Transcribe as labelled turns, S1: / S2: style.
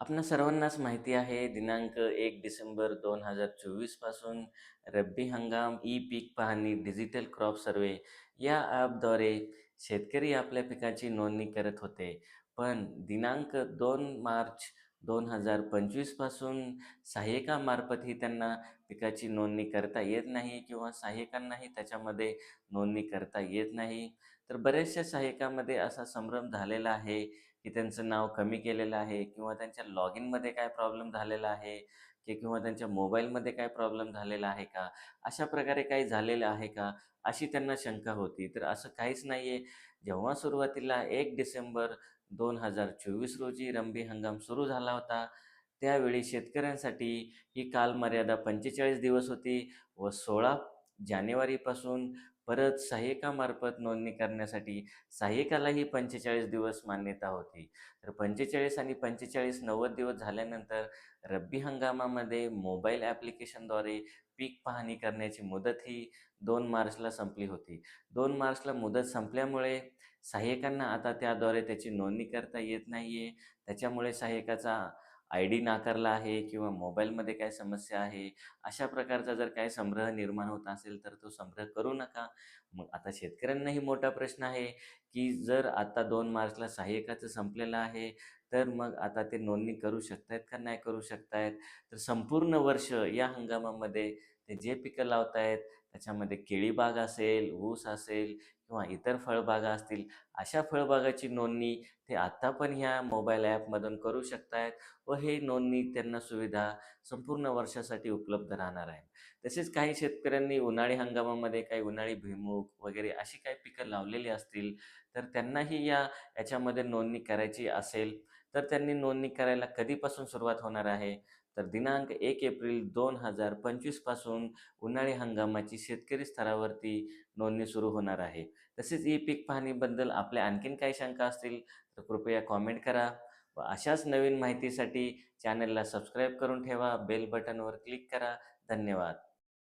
S1: आपणा सर्वांनाच माहिती आहे दिनांक एक डिसेंबर दोन हजार चोवीसपासून रब्बी हंगाम ई पीक पाहणी डिजिटल क्रॉप सर्वे या ॲपद्वारे शेतकरी आपल्या पिकाची नोंदणी करत होते. पण दिनांक दोन मार्च दोन हजार पंचवीसपासून सहाय्यकामार्फतही त्यांना पिकाची नोंदणी करता येत नाही किंवा सहाय्यकांनाही त्याच्यामध्ये नोंदणी करता येत नाही. तर बऱ्याचशा सहाय्यकामध्ये असा संभ्रम झालेला आहे की त्यांचं नाव कमी केलेलं आहे किंवा त्यांच्या लॉग इनमध्ये काय प्रॉब्लेम झालेला आहे की किंवा त्यांच्या मोबाईलमध्ये काय प्रॉब्लेम झालेला आहे का? अशा प्रकारे काही झालेलं आहे का? अशी त्यांना शंका होती. तर असं काहीच नाही आहे जेव्हा सुरुवातीला एक डिसेंबर दोन हजार चोवीस रोजी रंबी हंगाम सुरू झाला होता त्यावेळी शेतकऱ्यांसाठी ही कालमर्यादा पंचेचाळीस दिवस होती व सोळा जानेवारीपासून परत सहाय्यकामार्फत नोंदणी करण्यासाठी सहाय्यकालाही पंचेचाळीस दिवस मान्यता होती. तर पंचेचाळीस आणि पंचेचाळीस नव्वद दिवस झाल्यानंतर रब्बी हंगामामध्ये मोबाईल ॲप्लिकेशनद्वारे पीक पाहणी करण्याची मुदत ही दोन मार्चला संपली होती. दोन मार्चला मुदत संपल्यामुळे सहाय्यकांना आता त्याद्वारे त्याची नोंदणी करता येत नाही आहे त्याच्यामुळे सहाय्यकाचा आय डी नाकारला आहे किंवा मोबाईलमध्ये काय समस्या आहे अशा प्रकारचा जर काय संग्रह निर्माण होत असेल तर तो संग्रह करू नका. मग आता शेतकऱ्यांनाही मोठा प्रश्न आहे की जर आता दोन मार्चला सहाय्यकाचं संपलेलं आहे तर मग आता ते नोंदणी करू शकतायत का नाही करू शकतायत? तर संपूर्ण वर्ष या हंगामामध्ये ते जे पिकं लावत आहेत त्याच्यामध्ये केळीबाग असेल ऊस असेल किंवा इतर फळबागा असतील अशा फळबागाची नोंदणी ते आत्ता पण ह्या मोबाईल ॲपमधून करू शकतायत व हे नोंदणी त्यांना सुविधा संपूर्ण वर्षासाठी उपलब्ध राहणार आहे तसेच काही शेतकऱ्यांनी उन्हाळी हंगामामध्ये काही उन्हाळी भुईमुख वगैरे अशी काही पिकं लावलेली असतील तर त्यांनाही या याच्यामध्ये नोंदणी करायची असेल तर त्यांनी नोंदणी करायला कधीपासून सुरुवात होणार आहे? तर दिनांक एक एप्रिल दोन हजार पंचवीसपासून उन्हाळी हंगामाची शेतकरी स्तरावरती नोंदणी सुरू होणार आहे. तसेच ई पीक पाहणीबद्दल आपल्या आणखीन काही शंका असतील तर कृपया कॉमेंट करा व अशाच नवीन माहितीसाठी चॅनलला सबस्क्राईब करून ठेवा बेल बटनवर क्लिक करा. धन्यवाद.